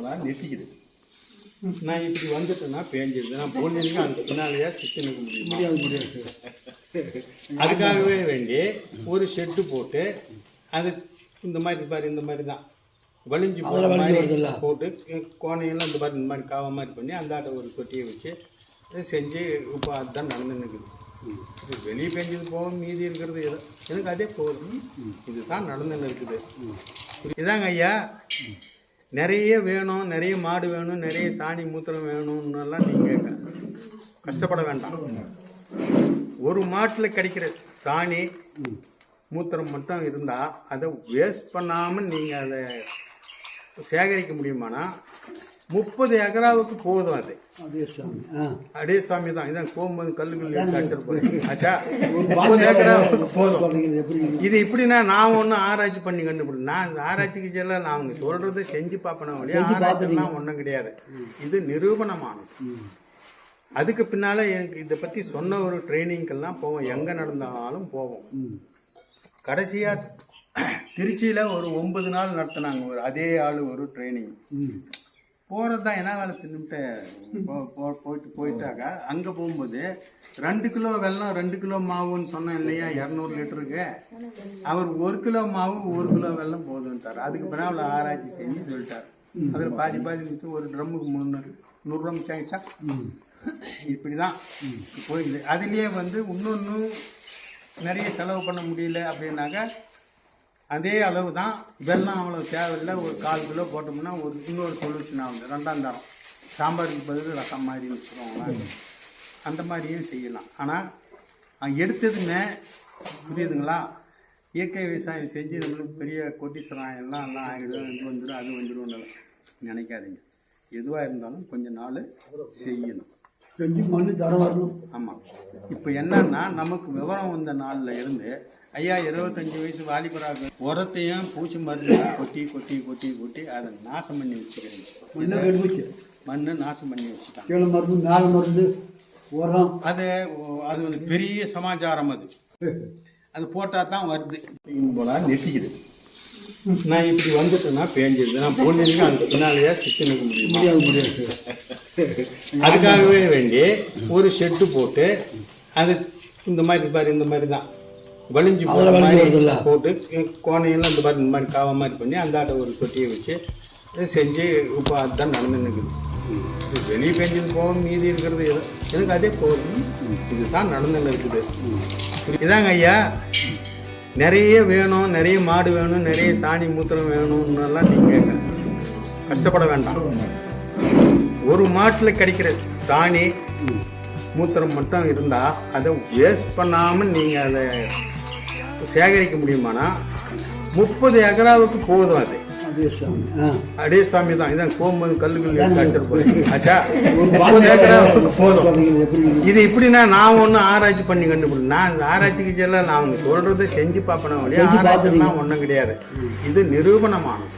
போனால் நிறுத்திக்குது. நான் இப்படி வந்துட்டேன்னா பேஞ்சிருது. நான் போனீங்க அந்த பின்னாலேயே சுற்றி நிற்க முடியுமா? முடியாது முடியாது. அதுக்காகவே வேண்டி ஒரு ஷெட்டு போட்டு அது இந்த மாதிரி பாரு இந்த மாதிரி தான். வலிஞ்சு போகிற மாதிரி? போட்டு கோணையெல்லாம் இந்த மாதிரி இந்த மாதிரி காவ மாதிரி பண்ணி அந்த ஆட்டை ஒரு தொட்டியை வச்சு செஞ்சு இப்போ அதுதான் நடந்து நிற்குது இது வெளியே பெஞ்சது போக மீதி இருக்கிறது எனக்கு அதே போதும். இதுதான் நடந்துன்னு இருக்குது இதாங்க ஐயா? நிறைய வேணும் நிறைய மாடு வேணும் நிறைய சாணி மூத்திரம் வேணும்னெல்லாம் நீங்கள் கஷ்டப்பட வேண்டாம். ஒரு மாட்டில் கிடைக்கிற சாணி மூத்திரம் மட்டும் இருந்தால் அதை வேஸ்ட் பண்ணாமல் நீங்கள் அதை சேகரிக்க முடியுமானா முப்பது எக்கராவுக்கு போதும் அது. அடே சாமி தான். இதான் போகும்போது கல்லுகள் ஆச்சா? முப்பது ஏக்கராவுக்கு போதும். இது இப்படின்னா நான் ஒன்றும் ஆராய்ச்சி பண்ணி கண்டுபிடி நான் ஆராய்ச்சிக்கு செல்ல நான் அவங்க சொல்றது செஞ்சு பார்ப்பேன் வழியா ஆராய்ச்சிலாம் ஒன்றும் கிடையாது. இது நிரூபணமானது. அதுக்கு பின்னால எனக்கு இதை பத்தி சொன்ன ஒரு ட்ரைனிங்கெல்லாம் போவோம். எங்க நடந்தாலும் போவோம். கடைசியா திருச்சியில ஒரு ஒன்பது நாள் நடத்தினாங்க. ஒரு அதே ஆள் ஒரு ட்ரைனிங். போகிறது தான் என்ன வேலை தின்னுட்டு போ- போயிட்டு போயிட்டாக்கா அங்கே போகும்போது ரெண்டு கிலோ வெல்லம் ரெண்டு கிலோ மாவுன்னு சொன்னேன் இல்லையா இரநூறு லிட்டருக்கு. அவர் ஒரு கிலோ மாவு ஒரு கிலோ வெல்லம் போதுன்ட்டார் அதுக்கு பின்னால் ஆராய்ச்சி செஞ்சு சொல்லிட்டார். அதில் பாதி பாதி மிச்சம் ஒரு ட்ரம்முக்கு முந்நூறு நூறுரூவா மிச்சம் ஆயிடுச்சா இப்படி தான் போயிடுது. அதுலேயே வந்து இன்னொன்று நிறைய செலவு பண்ண முடியல அப்படின்னாக்கா அதே அளவு தான் வெள்ளம் அவ்வளோ தேவையில்லை. ஒரு கால் கிலோ போட்டோம்னா ஒரு இன்னொரு சொல்யூஷன் ஆகுது. ரெண்டாம் தரம். சாம்பாருக்கு பதில் ரசம் மாதிரி வச்சுக்கோங்களேன் அந்த மாதிரியும் செய்யலாம். ஆனால் எடுத்ததுமே புரியுதுங்களா? இயற்கை விவசாயம் செஞ்சு நம்மளுக்கு பெரிய கொட்டிசரம் எல்லாம் எல்லாம் ஆகிடும். இது வந்துடும் அது வந்துடும் நினைக்காதீங்க. எதுவாக இருந்தாலும் கொஞ்சம் நாள் செய்யணும். செஞ்சு மண்ணு தரம் வரணும். ஆமாம் இப்போ என்னன்னா நமக்கு விவரம் வந்த நாளில் இருந்து ஐயா இருபத்தஞ்சி வயசு வாலிபராக உரத்தையும் பூச்சி மருந்து கொட்டி கொட்டி கொட்டி கொட்டி அதை நாசம் பண்ணி வச்சுக்கிறீங்க மண்ணை கெடுமிச்சு மண் நாசம் பண்ணி வச்சுட்டாங்க. கீழே மருந்து மேலே மருந்து உரம். அது அது ஒரு பெரிய சமாச்சாரம் அது. அது போட்டால் தான் வருது. போல நிறுத்திக்குது நான் இப்படி வந்துட்டேன்னா பேஞ்சிருது. நான் போனீங்க அந்த பின்னாலேயே சுற்றி நிற்க முடியுமா? முடியாது முடியாது. அதுக்காகவே வேண்டி ஒரு ஷெட்டு போட்டு அது இந்த மாதிரி பாரு இந்த மாதிரி தான். வலிஞ்சு? போட்டு கோணையெல்லாம் இந்த மாதிரி இந்த மாதிரி காவ மாதிரி பண்ணி அந்த ஆட்டை ஒரு தொட்டியை வச்சு செஞ்சு இப்போ அதுதான் நடந்து நிற்குது. வெளியே பெஞ்சது போக மீதி இருக்கிறது எனக்கு அதே போதும். இதுதான் நடந்துன்னு இருக்குது. இதாங்க ஐயா நிறைய வேணும் நிறைய மாடு வேணும் நிறைய சாணி மூத்திரம் வேணும்னுலாம் நீங்கள் கஷ்டப்பட வேண்டாம். ஒரு மாட்டில் கிடைக்கிற சாணி மூத்திரம் மட்டும் இருந்தால் அதை வேஸ்ட் பண்ணாமல் நீங்கள் அதை சேகரிக்க முடியுமானா முப்பது ஏக்கராவுக்கு போதும் அது. அடே சாமி தான். இதான் போகும்போது கல்லுகள் எடுத்து அடிச்சிருப்போம் ஆச்சா போதும். இது இப்படின்னா நான் ஒன்றும் ஆராய்ச்சி பண்ணி கண்டுபிடி நான் இந்த ஆராய்ச்சிக்கு செல்ல நான் அவங்க சொல்றதை செஞ்சு பார்ப்பேன் செஞ்சு ஆராய்ச்சிலாம் ஒன்றும் கிடையாது. இது நிரூபணமானது.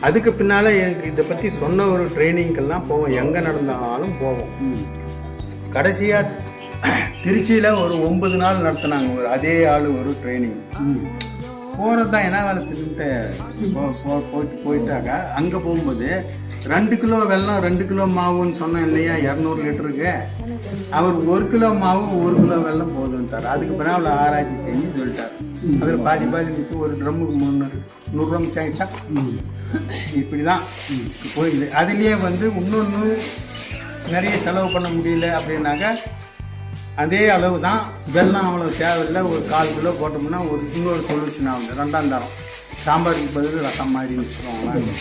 அதுக்கு பின்னால எனக்கு இதை பத்தி சொன்ன ஒரு ட்ரைனிங்கெல்லாம் போவோம். எங்க நடந்தாலும் போவோம். ம். கடைசியா திருச்சியில ஒரு ஒன்பது நாள் நடத்தினாங்க. ஒரு அதே ஆள் ஒரு ட்ரைனிங். போகிறது தான் என்ன வேலை திரும்பிட்டு போயிட்டு போயிட்டாக்கா அங்கே போகும்போது ரெண்டு கிலோ வெல்லம் ரெண்டு கிலோ மாவுன்னு சொன்னேன் இல்லையா? இரநூறு லிட்டருக்கு. அவர் ஒரு கிலோ மாவு ஒரு கிலோ வெல்லம் போதுன்ட்டார் அதுக்கு பின்னால் ஆராய்ச்சி செஞ்சு சொல்லிட்டார். அதில் பாதி பாதி விட்டு ஒரு ட்ரம்முக்கு முந்நூறு நூறுரூவா மிச்சம் ஆயிடுச்சா இப்படி தான் போயிடுது. அதுலேயே வந்து இன்னொன்று நிறைய செலவு பண்ண முடியல அப்படின்னாக்கா அதே அளவு தான் வெள்ளம் அவ்வளோ தேவையில்லை. ஒரு கால் கிலோ போட்டோம்னா ஒரு இன்னொரு சொல்யூஷன் ஆகுது ரெண்டாம் தரம். சாம்பாருக்கு பதில் ரசம் மாதிரி வச்சுக்கோங்களேன்.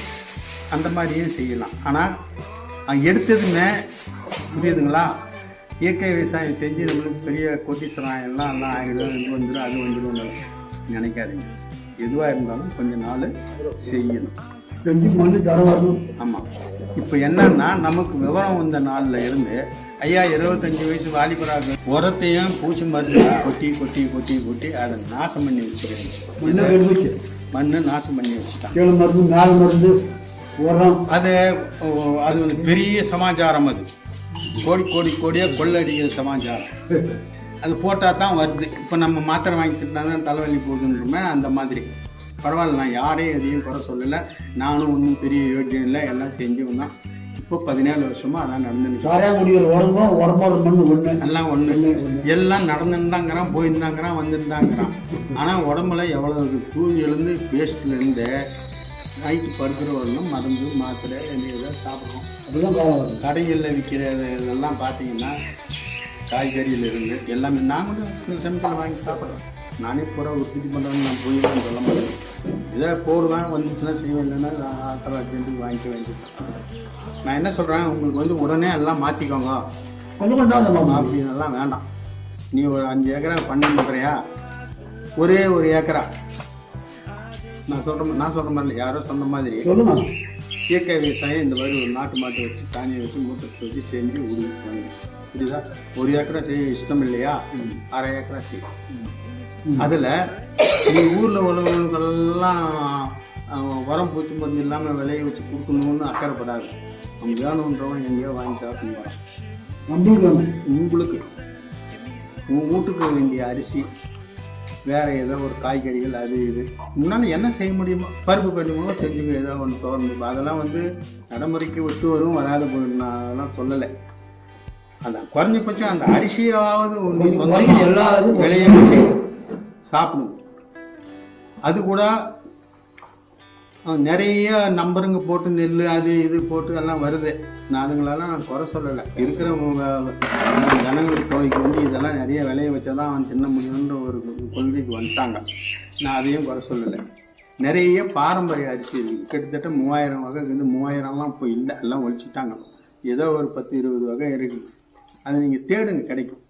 அந்த மாதிரியும் செய்யலாம். ஆனால் எடுத்ததுமே புரியுதுங்களா? இயற்கை விவசாயம் செஞ்சு நம்மளுக்கு பெரிய கோட்டீஸ்வரம் எல்லாம் எல்லாம் ஆகிடும் இது வந்துடும் அது வந்துடும் நினைக்காதீங்க. எதுவாக இருந்தாலும் கொஞ்சம் நாள் செய்யணும். செஞ்சு தரம் வரணும். ஆமாம் இப்போ என்னன்னா நமக்கு விவரம் வந்த நாளில் இருந்து ஐயா இருபத்தஞ்சி வயசு வாலிபராக உரத்தையும் பூச்சி மருந்து கொட்டி கொட்டி கொட்டி கொட்டி அதை நாசம் பண்ணி வச்சுக்கிறீங்க மண்ணை நாசம் பண்ணி வச்சுட்டாங்க கீழே மருந்து மேலே மருந்து உரம். அது அது ஒரு பெரிய சமாச்சாரம் அது. கோடி கோடி கோடியாக கொள்ளடிக்கிற சமாச்சாரம். அது போட்டால் தான் வருது. இப்போ நம்ம மாத்திரை வாங்கி தான் தலைவலி போகுதுன்றோமே அந்த மாதிரி. பரவாயில்ல நான் யாரையும் எதையும் குறை சொல்லலை. நானும் ஒன்றும் பெரிய யோக்கியம் இல்லை எல்லாம் செஞ்சவன் தான். இப்போ பதினேழு வருஷமா அதான் காரையாங்குடியில் உடம்பும் உடம்போட மண் ஒன்று எல்லாம் ஒன்று எல்லாம் நடந்துருந்தாங்கிறான் போயிருந்தாங்கிறான் வந்திருந்தாங்கிறான். ஆனால் உடம்புல எவ்வளோ தூங்கி எழுந்து பேஸ்ட்லேருந்து நைட்டு படுக்கிற வரணும் மருந்து மாத்திரை சாப்பிட்றோம் அப்படிதான் காலம் வருது. கடைகளில் விற்கிற இதெல்லாம் பார்த்தீங்கன்னா காய்கறியில இருந்து எல்லாமே கூட சில சமயத்தில் வாங்கி சாப்பிட்றேன் நானே பூரா உற்பத்தி பண்ணுறேன்னு நான் போய் தான் சொல்ல மாட்டேன். இதை போடுவேன். வந்துச்சுன்னா செய்வேன் இல்லைன்னா ஆட்டோவாட்டி வாங்கிக்க வேண்டியது. நான் என்ன சொல்கிறேன் உங்களுக்கு வந்து உடனே எல்லாம் மாற்றிக்கோங்க கொஞ்சம் கொஞ்சம் அப்படின்னெல்லாம் வேண்டாம். நீ ஒரு அஞ்சு ஏக்கரா பண்ண பண்ணுறியா ஒரே ஒரு ஏக்கரா? நான் சொல்கிற நான் சொல்கிற மாதிரி இல்லை. யாரோ சொன்ன மாதிரி இயற்கை விவசாயம் இந்த மாதிரி ஒரு நாட்டு மாட்டை வச்சு சாணியை வச்சு மூட்டை வச்சு செஞ்சு உடுவாங்க புரியுதா? ஒரு ஏக்கரா செய்ய இஷ்டம் இல்லையா? அரை ஏக்கரா செய்யும் அதில் நீ ஊரில் உள்ளவங்களுக்கெல்லாம் உரம் பூச்சி மருந்து இல்லாமல் விளைய வச்சு கொடுக்கணும்னு அக்கறைப்படாது. நீ வேணுன்றவன் எங்கேயோ வாங்கி நம்மளுக்கு வேணும் உங்களுக்கு உன் வீட்டுக்கு வேண்டிய அரிசி வேற ஏதோ ஒரு காய்கறிகள் அது இது. முன்னாடி என்ன செய்ய முடியுமோ பருப்பு கட்டுமோ செஞ்சுங்க ஏதோ ஒன்று தோணும் அதெல்லாம் வந்து நடைமுறைக்கு விட்டு வரும் வராது போயிடும் நான் அதெல்லாம் சொல்லலை. அந்த குறைஞ்சபட்சம் அந்த அரிசியாவது எல்லா இதுவும் விளைய வச்சு சாப்பிடுங்க அது கூட நிறைய நம்பருங்க போட்டு நெல் அது இது போட்டு எல்லாம் வருது. நான் அதுங்களெல்லாம் நான் குறை சொல்லலை. இருக்கிற ஜனங்களுக்கு தொகைக்கு வந்து இதெல்லாம் நிறைய விளைய வச்சால் தான் அவன் தின்ன முடியும்ன்ற ஒரு கொள்கைக்கு வந்துட்டாங்க. நான் அதையும் குறை சொல்லலை. நிறைய பாரம்பரிய அரிசி இருக்குது கிட்டத்தட்ட மூவாயிரம் வகை வந்து மூவாயிரம்லாம் இப்போ இல்லை. எல்லாம் ஒழிச்சிட்டாங்க. ஏதோ ஒரு பத்து இருபது வகை இருக்குது அதை நீங்கள் தேடுங்க கிடைக்கும்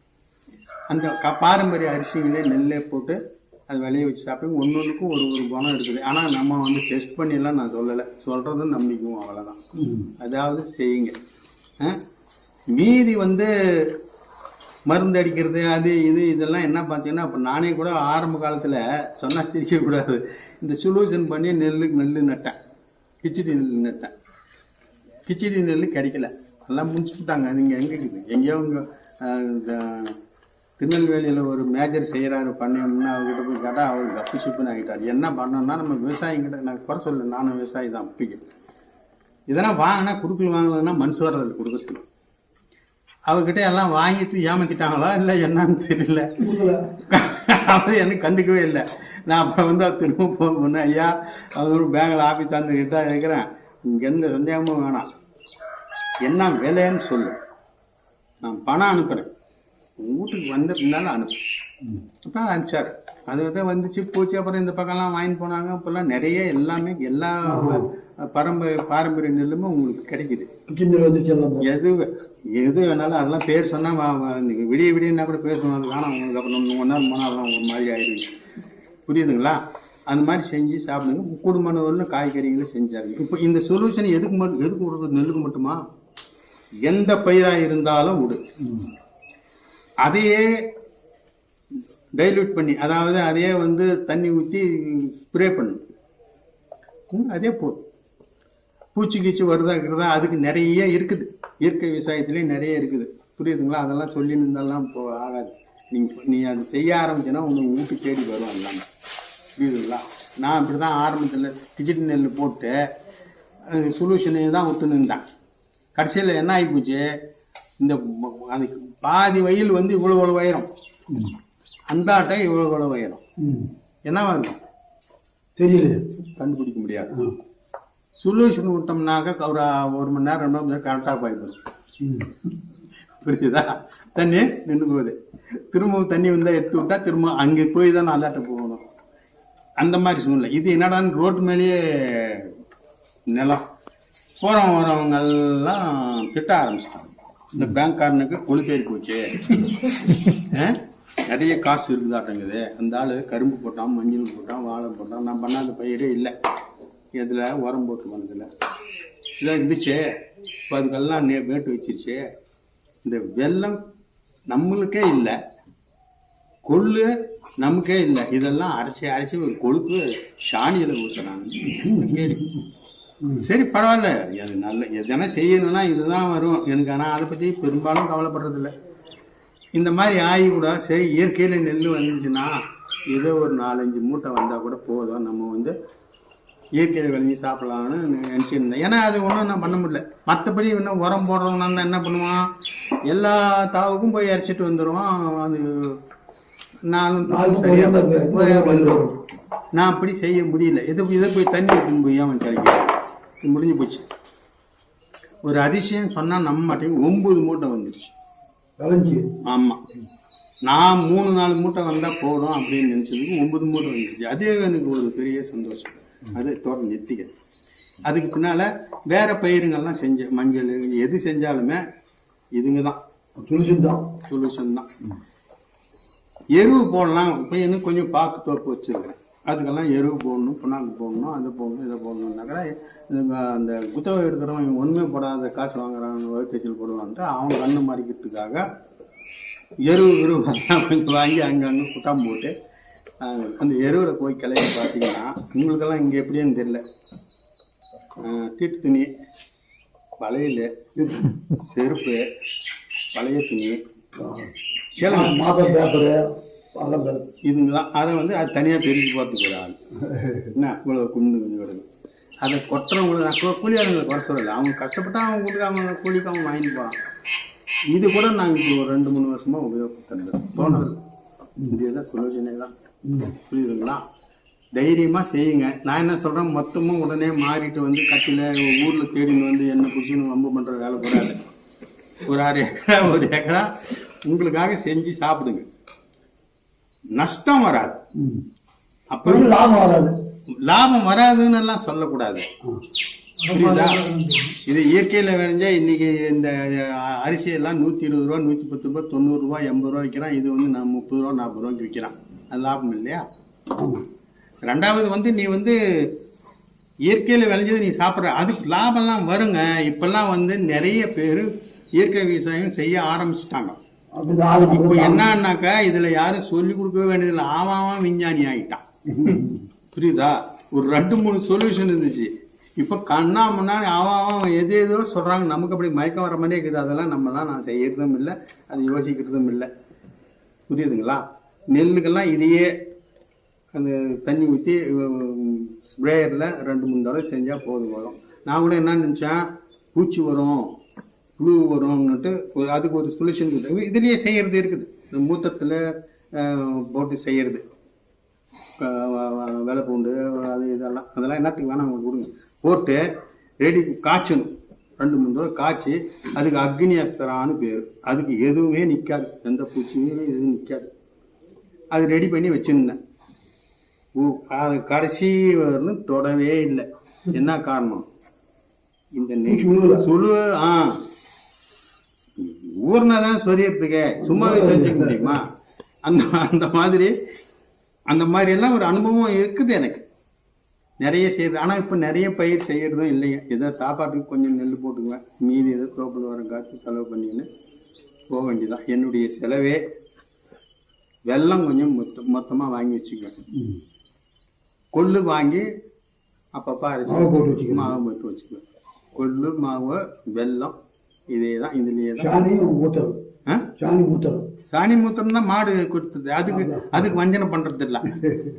அந்த க பாரம்பரிய அரிசிங்களே நெல்லே போட்டு அது விளைய வச்சு சாப்பிட்டு ஒன்று ஒன்றுக்கும் ஒரு ஒரு குணம் இருக்குது. ஆனால் நம்ம வந்து டெஸ்ட் பண்ணிலாம் நான் சொல்லலை. சொல்கிறதும் நம்பிக்கையும் அவ்வளோதான் அதாவது செய்யுங்க. மீதி வந்து மருந்து அடிக்கிறது அது இது இதெல்லாம் என்ன பார்த்தீங்கன்னா இப்போ நானே கூட ஆரம்ப காலத்தில் சொன்னால் சிரிக்கக்கூடாது இந்த சொல்யூஷன் பண்ணி நெல்லுக்கு நெல் நட்டேன். கிச்சடி நெல் நட்டேன். கிச்சடி நெல் கிடைக்கல. எல்லாம் முடிச்சுட்டாங்க. நீங்கள் எங்கே இருக்குது? எங்கேயோ இந்த திருநெல்வேலியில் ஒரு மேஜர் செய்கிறாரு பண்ணோம்னா அவர்கிட்ட போய் கேட்டால் அவர் தப்பு சிப்புன்னு ஆகிட்டார். என்ன பண்ணோம்னா நம்ம விவசாயிங்கிட்ட நான் குறை சொல்ல நானும் விவசாயி தான் அப்பிக்கு இதெல்லாம் வாங்கினா குடுக்கல் வாங்கினதுன்னா மனசு வர்றது கொடுக்கறதுக்கு அவர்கிட்ட எல்லாம் வாங்கிட்டு ஏமாத்திட்டாங்களா இல்லை என்னன்னு தெரியல. அவர் எனக்கு கண்டுக்கவே இல்லை. நான் அப்புறம் வந்து அவர் திரும்ப ஃபோன் பண்ணேன் ஐயா அவர் பேங்கில் ஆஃபீஸ் தந்துக்கிட்டா இருக்கிறேன் இங்கே எந்த சந்தேகமும் வேணாம். என்ன விலைன்னு சொல்லு. நான் பணம் அனுப்புகிறேன் வீட்டுக்கு வந்த பின்னால் அனுப்பு. அப்போ அனுப்பிச்சார். அது வந்து வந்துச்சு போச்சு. அப்புறம் இந்த பக்கம்லாம் வாங்கிட்டு போனாங்க. இப்போல்லாம் நிறைய எல்லாமே எல்லா பரம்பரை பாரம்பரிய நெல்லுமே உங்களுக்கு கிடைக்குது. எது எது வேணாலும் அதெல்லாம் பேர் சொன்னால் நீங்கள் விடிய விடியன்னா கூட பேசணும். அது வேணாம். உங்களுக்கு அப்புறம் ஒன்று நாள் மூணு நாள் ஒரு மாதிரி ஆயிடுவீங்க புரியுதுங்களா? அந்த மாதிரி செஞ்சு சாப்பிடுங்க. குடும்பம் காய்கறிகளும் செஞ்சாங்க இப்போ இந்த சொல்யூஷன் எதுக்கு மட்டும் எதுக்கு விடுறது நெல்லுக்கு மட்டுமா? எந்த பயிராக இருந்தாலும் விடு. அதையே டைல்யூட் பண்ணி அதாவது அதையே வந்து தண்ணி ஊற்றி ஸ்ப்ரே பண்ணு. அதே போதும் பூச்சி கீச்சி வருதா இருக்கிறதா அதுக்கு நிறைய இருக்குது. இயற்கை விவசாயத்துலேயே நிறைய இருக்குது. புரியுதுங்களா? அதெல்லாம் சொல்லி இருந்தெல்லாம் இப்போ ஆகாது. நீங்கள் நீ அது செய்ய ஆரம்பிச்சுன்னா உங்களுக்கு வீட்டு தேடி வரும் எல்லாமே. புரியுதுங்களா? நான் இப்படி தான் ஆரம்பத்தில் டிஜிட்டல் நெல் போட்டு சொல்யூஷனே தான் ஊற்றுன்னு இருந்தேன் கடைசியில் என்ன ஆகிப்போச்சு இந்த ம- அது பாதி வயல் வந்து இவ்வளோ இவ்வளோ உயரம். அந்தாட்டை இவ்வளோ இவ்வளோ உயரம். என்னவா இருக்கும் தெரியல கண்டுபிடிக்க முடியாது. சொல்யூஷன் விட்டோம்னாக்க ஒரு ஒரு மணி நேரம் ரெண்டு மணி நேரம் கரெக்டாக போயிடும். புரியுதா? தண்ணி நின்று போகுது. திரும்பவும் தண்ணி வந்தால் எடுத்து விட்டா திரும்ப அங்கே போய் தான் அந்தாட்ட போகணும். அந்த மாதிரி சூழ்நிலை. இது என்னடான்னு ரோட்டு மேலேயே நிலம். போகிறவங்க வரவங்க எல்லாம் திட்ட ஆரம்பிச்சிட்டாங்க. இந்த பேங்க்காரனுக்கு கொழுப்பேறி போச்சு. நிறைய காசு இருக்குதாட்டங்குது. அந்த ஆள் கரும்பு போட்டான் மஞ்சள் போட்டான் வாழை போட்டான். நான் பண்ணாத பயிரே இல்லை. இதில் உரம் போட்டு வந்ததில்லை இதாக இருந்துச்சு. இப்போ அதுக்கெல்லாம் நே வேட்டு வச்சிருச்சு. இந்த வெள்ளம் நம்மளுக்கே இல்லை. கொள்ளு நமக்கே இல்லை. இதெல்லாம் அரைச்சி அரைச்சி ஒரு கொழுப்பு சாணியில் ஊற்றுறாங்க கேள்வி சரி பரவாயில்ல. அது நல்ல எதனா செய்யணும்னா இதுதான் வரும். எனக்கு ஆனால் அதை பற்றி பெரும்பாலும் கவலைப்படுறதில்ல. இந்த மாதிரி ஆகி கூட சரி இயற்கையில் நெல் வந்துச்சுன்னா ஏதோ ஒரு நாலஞ்சு மூட்டை வந்தால் கூட போதும். நம்ம வந்து இயற்கையில் விளைஞ்சி சாப்பிடலாம்னு நினச்சிருந்தேன். ஏன்னா அது ஒன்றும் நான் பண்ண முடியல. மற்றபடி இன்னும் உரம் போடுறவனா இருந்தா என்ன பண்ணுவான்? எல்லா தாவுக்கும் போய் இறச்சிட்டு வந்துடுவான் அது நானும் நாலு சரியா ஒரே மாதிரி ஒரே ஒரே மாதிரி வந்துடும் நான் அப்படி செய்ய முடியல. இது இதை போய் தண்ணி எடுத்துன்னு போய் அவன் கிடைக்கும் முடிஞ்சு போச்சு. ஒரு அதிசயம் சொன்னால் நம்ப மாட்டேங்க ஒன்பது மூட்டை வந்துடுச்சு விளைஞ்சி. ஆமாம் நான் மூணு நாலு மூட்டை வந்தால் போதும் அப்படின்னு நினச்சதுக்கு ஒன்பது மூட்டை வந்துடுச்சு அதே எனக்கு ஒரு பெரிய சந்தோஷம். அது தோட்டம் நிறுத்திக்க அதுக்கு பின்னால் வேற பயிருங்கள்லாம் செஞ்சேன் மஞ்சள் எது செஞ்சாலுமே இதுங்க தான் துளசி தான் சொல்யூஷன் தான் எருவு போடலாம். இப்போ எனக்கு கொஞ்சம் பாக்கு தோப்பு வச்சுருக்கேன். அதுக்கெல்லாம் எருவு போடணும் புண்ணாக்கு போடணும் அது போடணும் இதை போடணுன்னாக்கா அந்த குத்தகை எடுக்கிறவன் இவன் ஒன்றுமே போடாத காசு வாங்குறாங்க வயிற்றுச்சல் போடுவான்ட்டு அவன் கண்ணு மாறிக்கிறதுக்காக எருவு எருவு கொஞ்சம் வாங்கி அங்கங்கே குட்டாம் போட்டு அந்த எருவில் போய் கிளம்பி பார்த்தீங்கன்னா உங்களுக்கெல்லாம் இங்கே எப்படின்னு தெரியல. தீட்டு துணி வளையல் செருப்பு பழைய துணி மாதம் பேப்பரு இதுங்களாம் அதை வந்து அது தனியாக பிரித்து பார்த்துக்கிற ஆள் என்ன இவ்வளோ குண்டு கொஞ்சம் கிடக்கு. அதை கொட்டுறவங்களை நான் கூலியாளங்களை குறை சொல்லலை. அவங்க கஷ்டப்பட்டா அவங்க கொடுக்க அவங்க கூலிக்கு அவங்க வாங்கிட்டு போகிறான் இது கூட நாங்கள் இப்போ ஒரு ரெண்டு மூணு வருஷமாக உபயோகப்படுத்துறது தோணுது இது தான் சொல்யூஷனே தான் புரியுதுங்களா? தைரியமாக செய்யுங்க. நான் என்ன சொல்கிறேன் மொத்தமும் உடனே மாறிட்டு வந்து கட்டில ஊரில் தேடின்னு வந்து என்ன பிடிச்சின்னு வம்பு பண்ணுற வேலை கூடாது ஒரு அரை ஏக்கரா ஒரு ஏக்கரா உங்களுக்காக செஞ்சு சாப்பிடுங்க. நஷ்டம் வராது. அப்போ லாபம் வராது. லாபம் வராதுன்னு எல்லாம் சொல்லக்கூடாது. புரியுதா? இது இயற்கையில் விளைஞ்சா இன்னைக்கு இந்த அஹ், அரிசி எல்லாம் நூற்றி இருபது ரூபா நூற்றி பத்து ரூபா தொண்ணூறு ரூபா எண்பது ரூபா விற்கிறான் இது வந்து நான் முப்பது ரூபா நாற்பது ரூபாய்க்கு விற்கிறான் அது லாபம் இல்லையா? ஆமாம் ரெண்டாவது வந்து நீ வந்து இயற்கையில் விளைஞ்சது நீ சாப்பிட்ற. அதுக்கு லாபம்லாம் வருங்க. இப்பெல்லாம் வந்து நிறைய பேர் இயற்கை விவசாயம் செய்ய ஆரம்பிச்சிட்டாங்க. இப்போ என்னன்னாக்கா இதுல யாரும் சொல்லி கொடுக்க வேண்டியதில்லை. ஆவான் விஞ்ஞானி ஆகிட்டான் புரியுதா? ஒரு ரெண்டு மூணு சொல்யூஷன் இருந்துச்சு. இப்போ கண்ணா முன்னாடி அவன் அவன் எது எதோ சொல்கிறாங்க நமக்கு அப்படி மயக்கம் வர மாதிரியே இருக்குது. அதெல்லாம் நம்மலாம் நான் செய்கிறதும் இல்லை. அது யோசிக்கிறதும் இல்லை. புரியுதுங்களா? நெல்லுக்கெல்லாம் இதையே அந்த தண்ணி ஊற்றி ஸ்ப்ரேயரில் ரெண்டு மூணு தடவை செஞ்சால் போதும் வரும் நான் கூட என்ன நினச்சேன்? பூச்சி வரும் புழு வரும்னுட்டு ஒரு அதுக்கு ஒரு சொல்யூஷன் கொடுத்தாங்க. இதுலேயே செய்கிறது இருக்குது. இந்த மூத்தத்தில் போட்டு செய்கிறது வெலை பூண்டு அது இதெல்லாம். அதெல்லாம் என்னத்துக்கு வேணாம் உங்களுக்கு கொடுங்க. போட்டு ரெடி காய்ச்சணும். ரெண்டு மூணு தடவை காய்ச்சி அதுக்கு அக்னி அஸ்திரான்னு பேர். அதுக்கு எதுவுமே நிற்காது எந்த பூச்சியும் எதுவும் நிற்காது அது ரெடி பண்ணி வச்சுருந்தேன். அது கடைசி வரலும் தொடவே இல்லை. என்ன காரணம்? இந்த நெய் சுழுவல. சுழு ஆ. ஊர்னதான் சொரியறதுக்கு. சும்மாவே செஞ்சுக்க முடியுமா? அந்த அந்த மாதிரி அந்த மாதிரி எல்லாம் ஒரு அனுபவம் இருக்குது எனக்கு. நிறைய செய்யுது ஆனால் இப்போ நிறைய பயிர் செய்யறதும் இல்லைங்க. ஏதோ சாப்பாட்டுக்கு கொஞ்சம் நெல் போட்டுக்குவேன். மீதி ஏதோ தோப்பில் வர காசு செலவு பண்ணின்னு போக வேண்டியதான் என்னுடைய செலவே வெல்லம் கொஞ்சம் மொத்த மொத்தமாக வாங்கி வச்சுக்குவேன். கொள்ளு வாங்கி அப்பப்போ அரைச்சி மாவு போட்டு. மாவு போட்டு வச்சுக்குவேன். கொள்ளு மாவு வெல்லம் இதே தான் இதுலேயே தான் ஆ சாணி ஊத்தல் சாணி மூத்திரம் தான் மாடு கொடுத்தது. அதுக்கு அதுக்கு வஞ்சனை பண்ணுறது இல்லை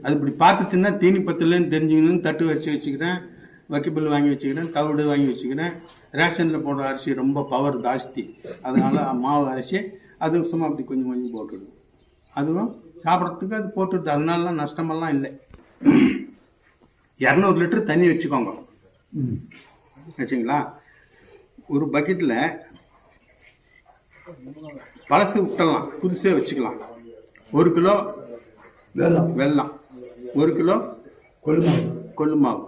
அது இப்படி பார்த்து தின்னா தீனி பத்தலன்னு தெரிஞ்சுக்கணும்னு தட்டு வச்சு வச்சுக்கிறேன். வக்கிப்புல் வாங்கி வச்சுக்கிறேன். தவிடு வாங்கி வச்சுக்கிறேன். ரேஷனில் போடுற அரிசி ரொம்ப பவர் ஜாஸ்தி. அதனால மாவு அரிசி அது சும்மா அப்படி கொஞ்சம் கொஞ்சம் போட்டுடுது அதுவும் சாப்பிட்றதுக்கு அது போட்டுடுது. அதனாலலாம் நஷ்டமெல்லாம் இல்லை. இரநூறு லிட்டர் தண்ணி வச்சுக்கோங்க. வச்சுங்களா? ஒரு பக்கெட்டில் பழசு விட்டுடலாம். புதுசே வச்சுக்கலாம். ஒரு கிலோ வெள்ளம் வெல்லம். ஒரு கிலோ கொள்ளுமாவு. கொள்ளு மாவு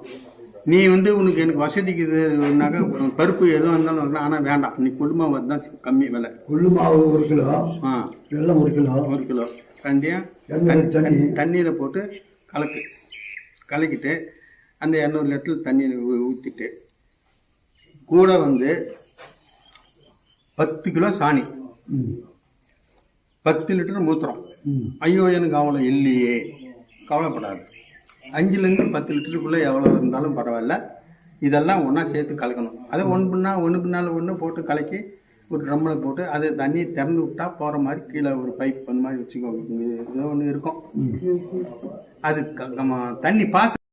நீ வந்து உனக்கு எனக்கு வசதிக்கு இதுனாக்கா பருப்பு எதுவும் இருந்தாலும் ஆனால் வேண்டாம். நீ கொள்ளு மாவு தான் கம்மி விலை. கொள்ளு மாவு ஒரு கிலோ ஆ. வெள்ளம் ஒரு கிலோ ஒரு கிலோ. கண்டியா எண்ணெய் தண்ணி. தண்ணியில் போட்டு கலக்கு. கலக்கிட்டு அந்த இரநூறு லிட்டர் தண்ணியில் ஊற்றிட்டு கூட வந்து பத்து கிலோ சாணி. பத்து லிட்டர் மூத்திரம். ஐயோ எனக்கு அவ்வளோ இல்லையே. கவலைப்படாது. அஞ்சுலேருந்து பத்து லிட்டருக்குள்ளே எவ்வளோ இருந்தாலும் பரவாயில்ல. இதெல்லாம் ஒன்றா சேர்த்து கலக்கணும். அதை ஒன்று பின்னா ஒன்று பின்னால் ஒன்று போட்டு கலக்கி ஒரு ட்ரம்மில் போட்டு அது தண்ணி திறந்து விட்டா போகிற மாதிரி கீழே ஒரு பைப் அந்த மாதிரி வச்சுக்கோங்க. ஏதோ ஒன்று இருக்கும். அது நம்ம தண்ணி பாஸ்